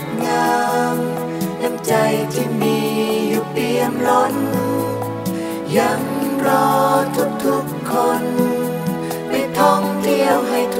ดงาม น้ำใจที่มีอยู่เปี่ยมล้น ยังรอทุกๆคน ไปท่องเที่ยวให้ทุ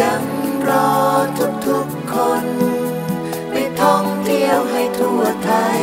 ยังรอทุกๆคน ไปท่องเที่ยวให้ทั่วไทย